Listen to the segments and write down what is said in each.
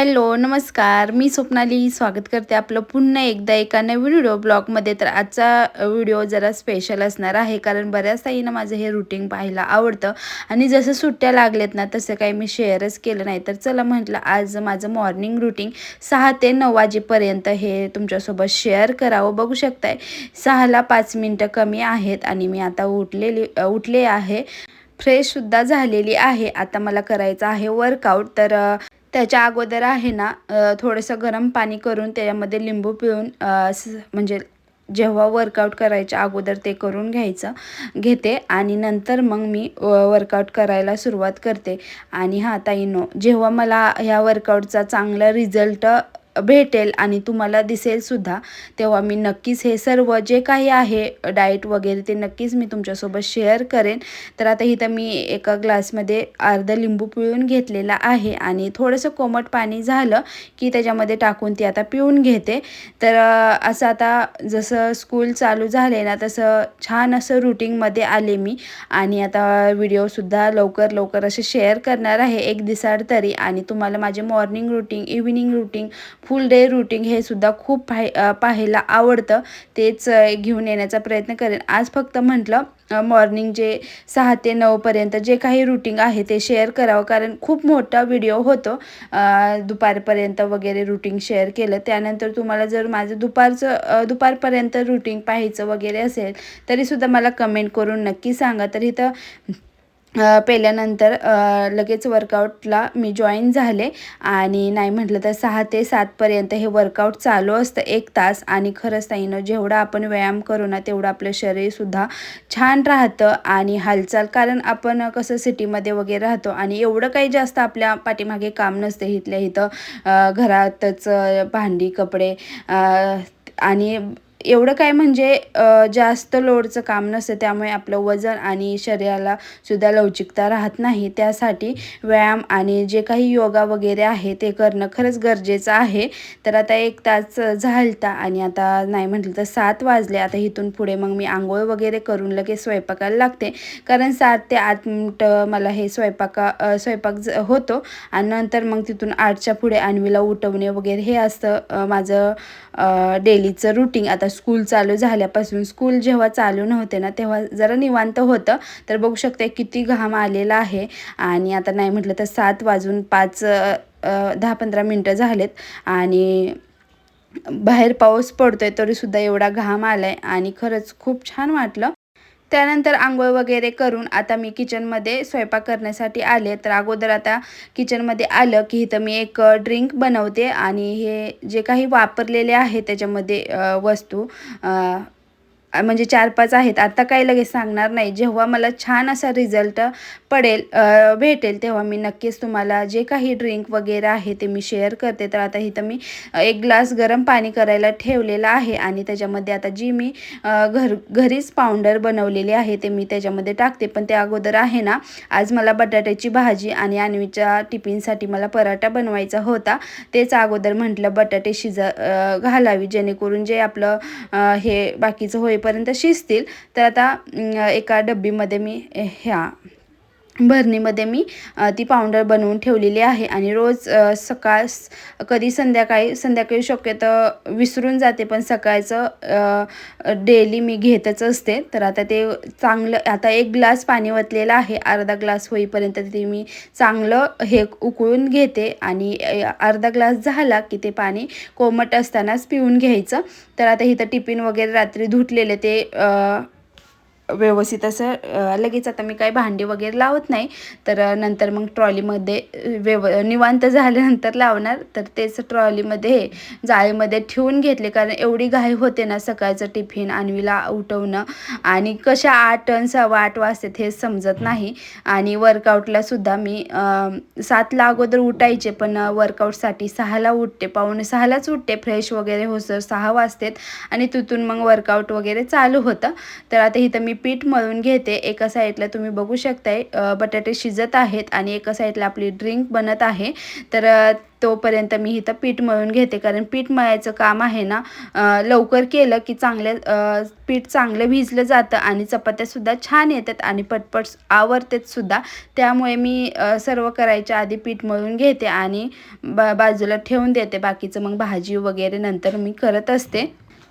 Hello नमस्कार. मी स्वप्नाली. स्वागत करते आपलं पुन्हा एकदा एका नवीन व्हिडिओ ब्लॉगमध्ये. तर आजचा व्हिडिओ जरा स्पेशल असणार आहे कारण बऱ्याच ताईंना माझं हे रुटीन पाहायला आवडतं. आणि जसं सुट्ट्या लागल्यात ना तसं काही मी शेअरच केलं नाही. तर चला म्हटलं आज माझं मॉर्निंग रुटीन सहा ते नऊ वाजेपर्यंत हे तुमच्यासोबत शेअर करावं. बघू शकताय सहाला पाच मिनटं कमी आहेत आणि मी आता उठलेली उठले आहे. फ्रेशसुद्धा झालेली आहे. आता मला करायचं आहे वर्कआउट तर त्याच्या अगोदर आहे ना थोडंसं गरम पाणी करून त्याच्यामध्ये लिंबू पिळून म्हणजे जेव्हा वर्कआउट करायच्या अगोदर ते करून घ्यायचं घेते. आणि नंतर मग मी वर्कआउट करायला सुरुवात करते. आणि हा ताईनो जेव्हा मला ह्या वर्कआउटचा चांगला रिझल्ट भेटेल आणि तुम्हाला दिसेल सुद्धा तेव्हा मी नक्कीच हे सर्व जे काही आहे डाएट वगैरे ते नक्कीच मी तुमच्यासोबत शेअर करेन. तर आता इथं मी एका ग्लासमध्ये अर्धं लिंबू पिळून घेतलेला आहे आणि थोडंसं कोमट पाणी झालं की त्याच्यामध्ये टाकून ती आता पिऊन घेते. तर असं आता जसं स्कूल चालू झाले ना तसं छान असं रुटीनमध्ये आले मी आणि आता व्हिडिओसुद्धा लवकर लवकर असे शेअर करणार आहे एक दिसाड तरी आणि तुम्हाला माझे morning routine evening routine full day routine हे सुद्धा खूप पाहि पाहायला आवडतं. तेच घेऊन येण्याचा प्रयत्न करेन. आज फक्त म्हटलं मॉर्निंग जे सहा ते नऊपर्यंत जे काही रुटीन आहे ते शेअर करावं. कारण खूप मोठा व्हिडिओ होतो दुपारपर्यंत वगैरे रुटीन शेअर केलं. त्यानंतर तुम्हाला जर माझं दुपारचं दुपारपर्यंत रुटीन पाहायचं वगैरे असेल तरीसुद्धा मला कमेंट करून नक्की सांगा. तर इथं पेल्यानंतर लगेच वर्कआउटला मी जॉईन झाले. आणि नाही म्हटलं तर सहा ते सातपर्यंत हे वर्कआउट चालू असतं एक तास. आणि खरंच ताईनं जेवढा आपण व्यायाम करू ना तेवढं आपलं शरीरसुद्धा छान राहतं आणि हालचाल. कारण आपण कसं सिटीमध्ये वगैरे राहतो आणि एवढं काही जास्त आपल्या पाठीमागे काम नसते इथल्या इथं. घरातच भांडी कपडे आणि एवढं काय म्हणजे जास्त लोडचं काम नसतं. त्यामुळे आपलं वजन आणि शरीराला सुद्धा लवचिकता राहत नाही. त्यासाठी व्यायाम आणि जे काही योगा वगैरे आहे ते करणं खरंच गरजेचं आहे. तर आता एक तास झालता आणि आता नाही म्हटलं तर सात वाजले. आता इथून पुढे मग मी आंघोळ वगैरे करून लगेच स्वयंपाकाला लागते. कारण सात ते आठ मिनटं मला हे स्वयंपाका स्वयंपाक होतो. आणि नंतर मग तिथून आठच्या पुढे आणवीला उठवणे वगैरे हे असतं माझं डेलीचं रुटीन. आता स्कूल चालू झाल्यापासून स्कूल जेव्हा चालू नव्हते ना तेव्हा जरा निवांत होतं. तर बघू शकते किती घाम आलेला आहे. आणि आता नाही म्हटलं तर सात वाजून पाच दहा पंधरा मिनटं झालेत. आणि बाहेर पाऊस पडतोय तरीसुद्धा एवढा घाम आला आहे आणि खरंच खूप छान वाटलं. त्यानंतर आंघोळ वगैरे करून आता मी किचनमध्ये स्वयंपाक करण्यासाठी आले. तर अगोदर आता किचनमध्ये आलं की इथं मी एक ड्रिंक बनवते आणि हे जे काही वापरलेले आहे त्याच्यामध्ये वस्तू म्हणजे चार पाच आहेत. आता काही लगेच सांगणार नाही. जेव्हा मला छान असा रिझल्ट पडेल भेटेल तेव्हा मी नक्कीच तुम्हाला जे काही ड्रिंक वगैरे आहे ते मी शेअर करते. तर आता इथं मी एक ग्लास गरम पाणी करायला ठेवलेलं आहे आणि त्याच्यामध्ये आता जी मी घर घरीच पावडर बनवलेली आहे ते मी त्याच्यामध्ये टाकते. पण त्या अगोदर आहे ना आज मला बटाट्याची भाजी आणि आणवीच्या टिफिनसाठी मला पराठा बनवायचा होता. तेच अगोदर म्हटलं बटाटे शिज घालावी. जेणेकरून जे आपलं हे बाकीचं होय पर्यंत शिजतील. तर आता एका डब्बीमध्ये मी ह्या भरणीमध्ये मी ती पावडर बनवून ठेवलेली आहे आणि रोज सकाळ कधी संध्याकाळी संध्याकाळी शक्यतो विसरून जाते पण सकाळचं डेली मी घेतच असते. तर आता ते चांगलं आता एक ग्लास पाणी वतलेलं आहे अर्धा ग्लास होईपर्यंत ते मी चांगलं हे उकळून घेते आणि अर्धा ग्लास झाला की ते पाणी कोमट असतानाच पिऊन घ्यायचं. तर आता इथं टिफिन वगैरे रात्री धुतलेले ते व्यवस्थित असं लगेच आता मी काही भांडी वगैरे लावत नाही. तर नंतर मग ट्रॉलीमध्ये व्यव निवांत झाल्यानंतर लावणार. तर तेच ट्रॉलीमध्ये जाळीमध्ये ठेवून घेतले. कारण एवढी घाई होते ना सकाळचं टिफिन आणवीला उठवणं. आणि कशा आठ टन सव्वा आठ वाजतात हे समजत नाही. आणि वर्कआउटला सुद्धा मी सातला अगोदर उठायचे. पण वर्कआउटसाठी सहाला उठते. पाहुणे सहालाच उठते. फ्रेश वगैरे हो सर सहा वाजतात. आणि तिथून मग वर्कआउट वगैरे चालू होतं. तर आता इथं मी पीठ मळून घेते. एका साईडला तुम्ही बघू शकताय बटाटे शिजत आहेत आणि एका साईडला आपली ड्रिंक बनत आहे. तर तोपर्यंत मी इथं पीठ मळून घेते. कारण पीठ मळायचं काम आहे ना लवकर केलं की चांगल्या पीठ चांगलं भिजलं जातं आणि चपात्यासुद्धा छान येतात आणि पटपट आवरतात सुद्धा. त्यामुळे मी सर्व करायच्या आधी पीठ मळून घेते आणि बा बाजूला ठेवून देते. बाकीचं मग भाजी वगैरे नंतर मी करत असते.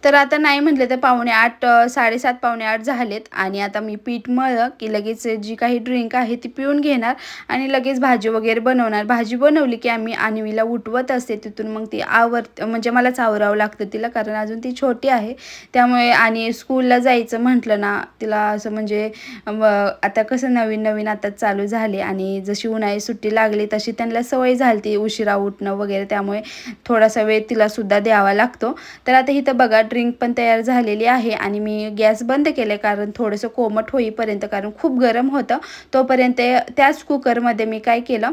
तर आता नाही म्हटलं तर पावणे आठ साडेसात पावणे आठ झालेत. आणि आता मी पीठ मळलं की लगेच जी काही ड्रिंक आहे ती पिऊन घेणार आणि लगेच भाजी वगैरे बनवणार. भाजी बनवली की आम्ही आणवीला उठवत असते. तिथून मग ती आवर म्हणजे मलाच आवरावं लागतं तिला कारण अजून ती छोटी आहे. त्यामुळे आणि स्कूलला जायचं म्हटलं ना तिला असं म्हणजे आता कसं नवीन नवीन आता चालू झाले. आणि जशी उन्हाळी सुट्टी लागली तशी त्यांना सवय झाली ती उशिरा उठणं वगैरे. त्यामुळे थोडासा वेळ तिलासुद्धा द्यावा लागतो. तर आता इथं बघा ड्रिंक पण तयार झालेली आहे आणि मी गॅस बंद केले कारण थोडंसं कोमट होईपर्यंत कारण खूप गरम होतं. तोपर्यंत त्याच कुकरमध्ये मी काय केलं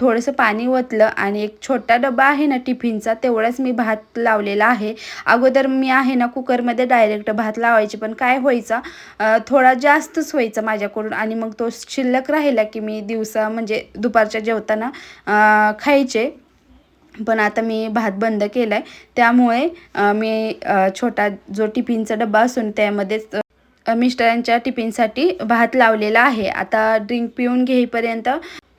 थोडंसं पाणी ओतलं आणि एक छोटा डबा आहे ना टिफिनचा तेवढाच मी भात लावलेला आहे. अगोदर मी आहे ना कुकरमध्ये डायरेक्ट भात लावायचे पण काय व्हायचं थोडा जास्तच व्हायचा माझ्याकडून आणि मग तो शिल्लक राहिला की मी दिवसा म्हणजे दुपारच्या जेवताना खायचे. पण आता मी भात बंद केला आहे त्यामुळे मी छोटा जो टिफिनचा डबा असून त्यामध्येच मिस्टरांच्या टिफिनसाठी भात लावलेला आहे. आता ड्रिंक पिऊन घेईपर्यंत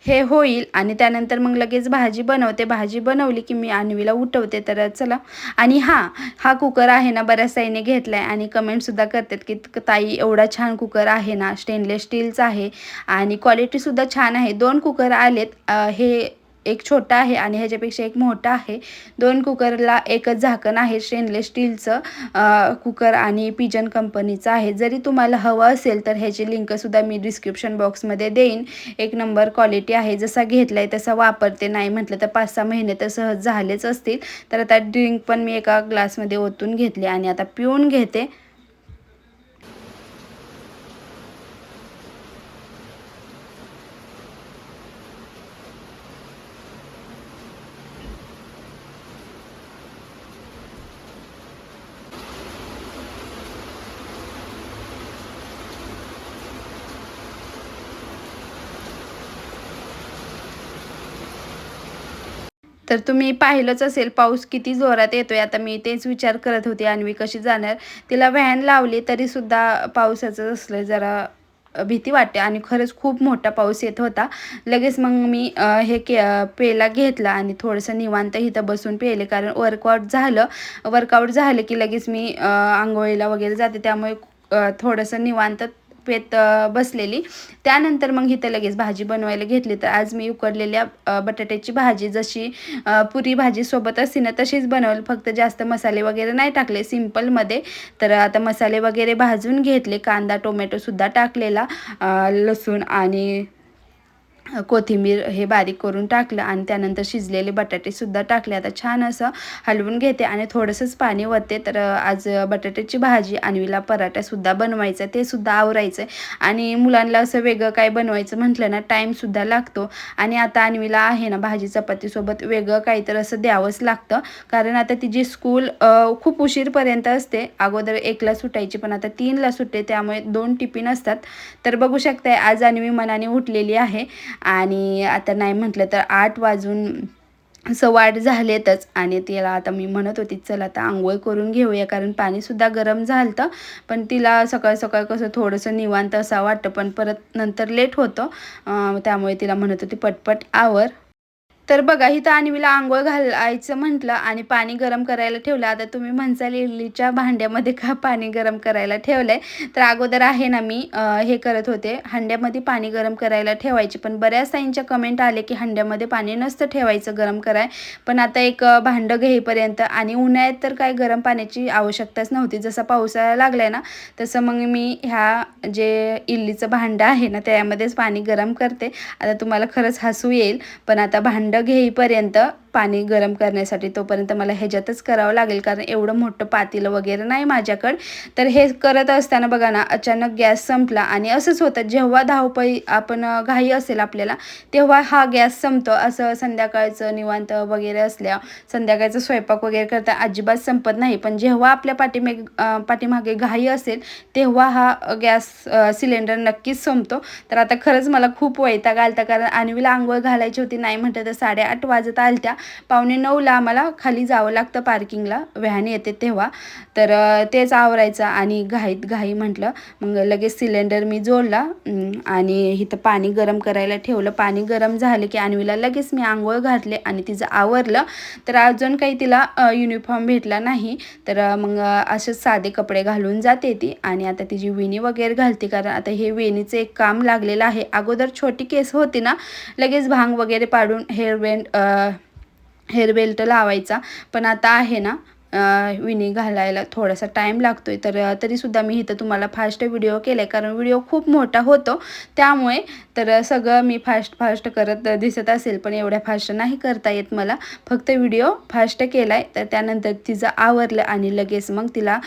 हे होईल आणि त्यानंतर मग लगेच भाजी बनवते. भाजी बनवली की मी आणवीला उठवते. तर चला. आणि हां हा कुकर आहे ना बऱ्याच ताईने घेतला आहे आणि कमेंटसुद्धा करतात की ताई एवढा छान कुकर आहे ना स्टेनलेस स्टीलचा आहे आणि क्वालिटीसुद्धा छान आहे. दोन कुकर आलेत. हे एक छोटा आहे आणि ह्याच्यापेक्षा एक मोठा आहे. दोन कुकरला एकच झाकण आहे स्टेनलेस स्टीलचं कुकर आणि पिजन कंपनीचं आहे. जरी तुम्हाला हवं असेल तर ह्याची लिंकसुद्धा मी डिस्क्रिप्शन बॉक्समध्ये देईन. एक नंबर क्वालिटी आहे जसा घेतला आहे तसा वापरते. नाही म्हटलं तर पाच सहा महिने तर सहज झालेच असतील. तर आता ड्रिंक पण मी एका ग्लासमध्ये ओतून घेतली आणि आता पिऊन घेते. तर तुम्ही पाहिलंच असेल पाऊस किती जोरात येतोय. आता मी तेच विचार करत होते अन्वी कशी जाणार? तिला व्हॅन लावली तरीसुद्धा पावसाचं असलं जरा भीती वाटते. आणि खरंच खूप मोठा पाऊस येत होता. लगेच मग मी हे के पेला घेतला आणि थोडंसं निवांत इथं बसून पेले. कारण वर्कआउट झालं वर्कआउट झालं की लगेच मी आंघोळीला वगैरे जाते. त्यामुळे थोडंसं निवांत पेत बसलेली. त्यानंतर मग इथं लगेच भाजी बनवायला घेतली. तर आज मी उकडलेल्या बटाट्याची भाजी जशी पुरी भाजी सोबत असते ना तशीच बनवली. फक्त जास्त मसाले वगैरे नाही टाकले. सिम्पलमध्ये तर आता मसाले वगैरे भाजून घेतले. कांदा टोमॅटोसुद्धा टाकलेला. लसूण आणि कोथिंबीर हे बारीक करून टाकलं आणि त्यानंतर शिजलेले बटाटेसुद्धा टाकले. आता छान असं हलवून घेते आणि थोडंसंच पाणी वरते तर आज बटाट्याची भाजी आणवीला पराठासुद्धा बनवायचं ते सुद्धा आवरायचं आणि मुलांना असं वेगळं काय बनवायचं म्हटलं ना टाईमसुद्धा लागतो. आणि आता आणवीला आहे ना भाजी चपातीसोबत वेगळं काहीतरी असं द्यावंच लागतं. कारण आता तिची स्कूल खूप उशीरपर्यंत असते. अगोदर एकला सुटायची पण आता तीनला सुटते. त्यामुळे दोन टिफिन असतात. तर बघू शकताय आज आणवी मनाने उठलेली आहे. आणि आता नाही म्हटलं तर आठ वाजून सव्वा आठ झालेतच. आणि तिला आता मी म्हणत होती चल आता आंघोळ करून घेऊया. कारण पाणीसुद्धा गरम झालं पण तिला सकाळ सकाळ कसं थोडंसं निवांत असं वाटतं. पण परत नंतर लेट होतं. त्यामुळे तिला म्हणत होती पटपट आवर. तर बघा इथं आणवीला आंघोळ घालायचं म्हटलं आणि पाणी गरम करायला ठेवलं. आता तुम्ही म्हणसाल इडलीच्या भांड्यामध्ये का पाणी गरम करायला ठेवलंय? तर अगोदर आहे ना मी हे करत होते. हंड्यामध्ये पाणी गरम करायला ठेवायचे. पण बऱ्याच ताईंच्या कमेंट आले की हंड्यामध्ये पाणी नसतं ठेवायचं गरम कराय. पण आता एक भांडं घेईपर्यंत आणि उन्हाळ्यात तर काय गरम पाण्याची आवश्यकताच नव्हती. जसा पावसाळा लागलाय ना तसं मग मी ह्या जे इडलीचं भांडं आहे ना त्यामध्येच पाणी गरम करते. आता तुम्हाला खरंच हसू येईल पण आता भांडं घेईपर्यंत पाणी गरम करण्यासाठी तोपर्यंत मला ह्याच्यातच करावं लागेल. कारण एवढं मोठं पातेलं वगैरे नाही माझ्याकडं. तर हे करत असताना बघा ना अचानक गॅस संपला आणि असंच होतं जेव्हा धावपळी आपण घाई असेल आपल्याला तेव्हा हा गॅस संपतो. असं संध्याकाळचं निवांत वगैरे असल्या संध्याकाळचं स्वयंपाक वगैरे करता अजिबात संपत नाही. पण जेव्हा आपल्या पाठीमागे पाठीमागे घाई असेल तेव्हा हा गॅस सिलेंडर नक्कीच संपतो. तर आता खरंच मला खूप वैताग आलता. कारण अन्वीला आंघोळ घालायची होती नाही म्हटलं तर साडेआठ वाजत आलत्या. पावणे नऊला आम्हाला खाली जावं लागतं पार्किंगला व्हॅन येते तेव्हा. तर तेच आवरायचं आणि घाईत घाई म्हटलं. मग लगेच सिलेंडर मी जोडला. आणि इथं पाणी गरम करायला ठेवलं. पाणी गरम झालं की अन्वीला लगेच मी आंघोळ घातले आणि तिचं आवरलं. तर अजून काही तिला युनिफॉर्म भेटला नाही. तर मग असेच साधे कपडे घालून जाते ती. आणि आता तिची वेणी वगैरे घालते कारण आता हे वेणीचं एक काम लागलेलं आहे. अगोदर छोटी केस होती ना लगेच भांग वगैरे पाडून हेअर हेअरबेंड हेअरबेल्ट लावायचा. पण आता आहे ना विणी घालायला थोडासा टाईम लागतो आहे तर तरीसुद्धा मी इथं तुम्हाला फास्ट व्हिडिओ केला आहे कारण व्हिडिओ खूप मोठा होतो. त्यामुळे तर सगळं मी फास्ट फास्ट करत दिसत असेल. पण एवढ्या फास्ट नाही करता येत मला. फक्त व्हिडिओ फास्ट केला आहे तर त्यानंतर तिचं आवरलं आणि लगेच मग तिला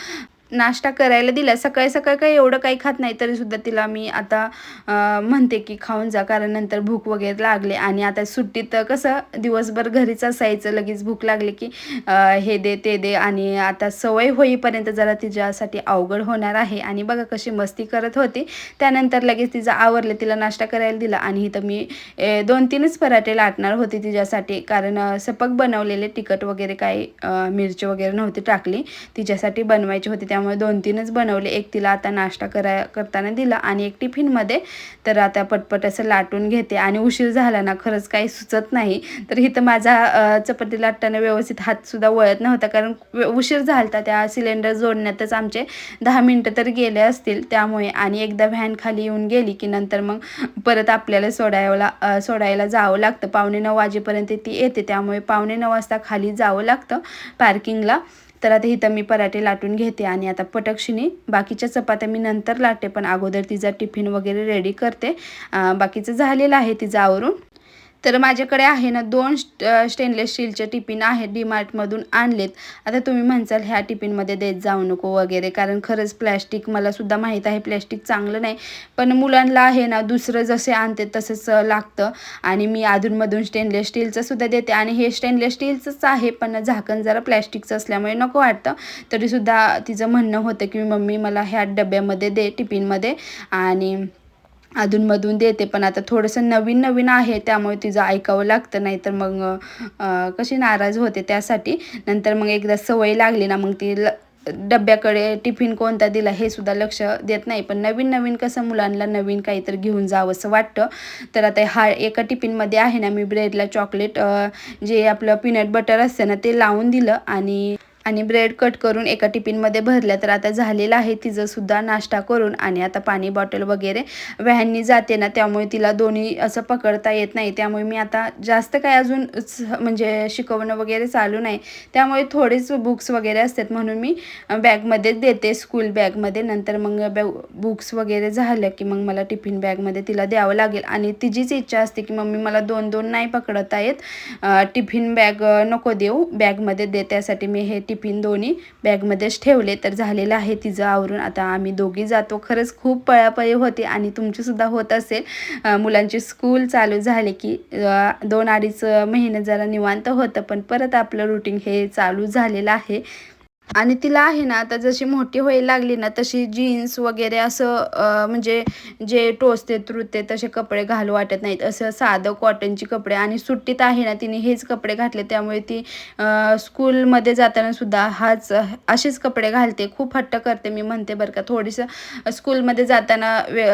नाश्ता करायला दिला. सकाळी सकाळी काही एवढं काही खात नाही तरीसुद्धा तिला मी आता म्हणते की खाऊन जा. कारण नंतर भूक वगैरे लागले आणि आता सुट्टीत कसं दिवसभर घरीच असायचं. लगेच भूक लागली की हे दे ते दे आणि आता सवय होईपर्यंत जरा तिच्यासाठी अवघड होणार आहे. आणि बघा कशी मस्ती करत होती. त्यानंतर लगेच तिचं आवरलं तिला नाश्ता करायला दिला आणि इथं मी दोन तीनच पराठे लाटणार होते तिच्यासाठी. कारण सपक बनवलेले तिखट वगैरे काही मिरची वगैरे नव्हती टाकली. तिच्यासाठी बनवायची होती. त्यामुळे त्यामुळे दोन तीनच बनवले. एक तिला आता नाश्ता करा करताना दिला आणि एक टिफिनमध्ये तर आता पटपट असं लाटून घेते. आणि उशीर झाला ना खरंच काही सुचत नाही. तर इथं माझा चपाती लाटताना व्यवस्थित हातसुद्धा वळत नव्हता. कारण उशीर झाला त्या सिलेंडर जोडण्यातच आमचे दहा मिनटं तर गेले असतील त्यामुळे. आणि एकदा व्हॅन खाली येऊन गेली की नंतर मग परत आपल्याला सोडायला सोडायला जावं लागतं. पावणे नऊ वाजेपर्यंत ती येते. त्यामुळे पावणे नऊ वाजता खाली जावं लागतं पार्किंगला तर आता इथं मी पराठे लाटून घेते आणि आता पटक्षिणी बाकीच्या चपात्या मी नंतर लाटते पण अगोदर तिचा टिफिन वगैरे रेडी करते. बाकीचं झालेलं आहे तिचं आवरून. तर माझ्याकडे आहे ना दोन स्टेनलेस स्टीलचे टिफिन आहेत डीमार्टमधून आणलेत. आता तुम्ही म्हणसाल ह्या टिफिनमध्ये देत जाऊ नको वगैरे. कारण खरंच प्लॅस्टिक मला सुद्धा माहीत आहे प्लॅस्टिक चांगलं नाही. पण मुलांना आहे ना दुसरं जसे आणते तसंच लागतं. आणि मी अधूनमधून स्टेनलेस स्टीलचं सुद्धा देते. आणि हे स्टेनलेस स्टीलचंच आहे पण झाकण जरा प्लॅस्टिकचं असल्यामुळे नको वाटतं. तरीसुद्धा तिचं म्हणणं होतं की मम्मी मला ह्या डब्यामध्ये दे टिफिनमध्ये आणि अधूनमधून देते. पण आता थोडंसं नवीन नवीन आहे त्यामुळे तिचं ऐकावं लागतं नाही तर मग कशी नाराज होते त्यासाठी. नंतर मग एकदा सवय लागली ना मग ती ल डब्याकडे टिफिन कोणता दिला हे सुद्धा लक्ष देत नाही. पण नवीन नवीन कसं मुलांना नवीन काहीतरी घेऊन जावं असं वाटतं. तर आता हा एका टिफिनमध्ये आहे ना मी ब्रेडला चॉकलेट जे आपलं पीनट बटर असतं ना ते लावून दिलं आणि आणि ब्रेड कट करून एका टिफिनमध्ये भरल्या. तर आता झालेलं आहे तिचंसुद्धा नाश्ता करून आणि आता पाणी बॉटल वगैरे व्हॅननी जाते ना त्यामुळे तिला दोन्ही असं पकडता येत नाही. त्यामुळे मी आता जास्त काय अजून म्हणजे शिकवणं वगैरे चालू नाही. त्यामुळे थोडेच बुक्स वगैरे असतात म्हणून मी बॅगमध्येच देते स्कूल बॅगमध्ये. नंतर मग बॅ बुक्स वगैरे झालं की मग मला टिफिन बॅगमध्ये तिला द्यावं लागेल. आणि तिचीच इच्छा असते की मम्मी मला दोन दोन नाही पकडता येत. टिफिन बॅग नको देऊ बॅगमध्ये दे. त्यासाठी मी हे टिफिन टिफिन दोन्ही बॅगमध्येच ठेवले तर झालेलं आहे तिचं आवरून. आता आम्ही दोघी जातो. खरंच खूप पळापळी होते आणि तुमचीसुद्धा होत असेल. मुलांची स्कूल चालू झाले की दोन अडीच महिने जरा निवांत होतं पण परत आपलं रुटीन हे चालू झालेलं आहे. आणि तिला आहे ना आता जशी मोठी व्हायला लागली ना तशी जीन्स वगैरे असं म्हणजे जे टोचते त्रुते तसे कपडे घालू वाटत नाहीत. असं साधं कॉटनचे कपडे आणि सुट्टीत आहे ना तिने हेच कपडे घातले. त्यामुळे ती स्कूलमध्ये जाताना सुद्धा हाच असेच कपडे घालते. खूप हट्ट करते मी म्हणते बरं का. थोडीसं स्कूलमध्ये जाताना वे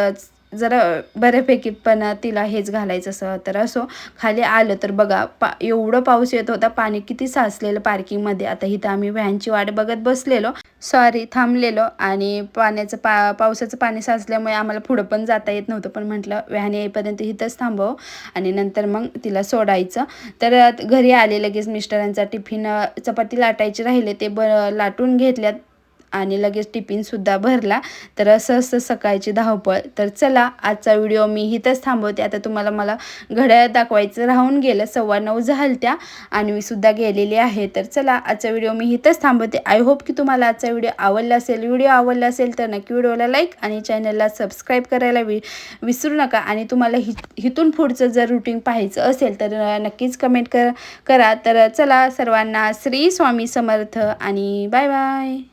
जरा बऱ्यापैकी पण तिला हेच घालायचं असं तर असो खाली आलं तर बघा पा एवढं पाऊस येत होता पाणी किती साचलेलं पार्किंगमध्ये. आता इथं आम्ही व्हॅनची वाट बघत बसलेलो सॉरी थांबलेलो आणि पाण्याचं पा पावसाचं पाणी साचल्यामुळे आम्हाला पुढं पण जाता येत नव्हतं. पण म्हटलं व्हॅन येईपर्यंत इथंच थांबव. आणि नंतर मग तिला सोडायचं. तर घरी आले लगेच मिस्टरांचा टिफिन चपाती लाटायची राहिले ते ब लाटून घेतल्यात. आणि लगेच टिफिनसुद्धा भरला. तर असं असं सकाळची धावपळ. तर चला आजचा व्हिडिओ मी इथंच थांबवते. आता तुम्हाला मला घड्याळ दाखवायचं राहून गेलं. सव्वा नऊ झाल त्या आणि मी सुद्धा गेलेली आहे. तर चला आजचा व्हिडिओ मी इथंच थांबवते. आय होप की तुम्हाला आजचा व्हिडिओ आवडला असेल. व्हिडिओ आवडला असेल तर नक्की व्हिडिओला लाईक आणि चॅनलला सबस्क्राईब करायला वि विसरू नका. आणि तुम्हाला हि हिथून पुढचं जर रुटीन पाहायचं असेल तर नक्कीच कमेंट कर करा. तर चला सर्वांना श्री स्वामी समर्थ आणि बाय बाय